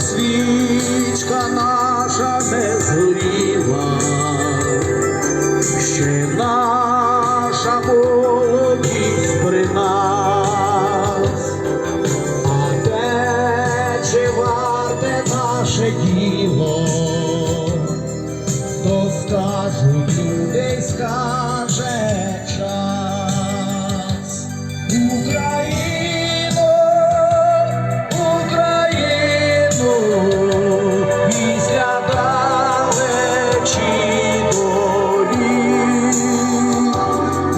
Свічка наша не ще наша молодість при нас, а те чи варте наше діло? що скажуть людей, скаже час. Україно, Україну, після далечі долі,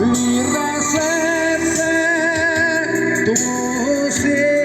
вірне серце, того сил.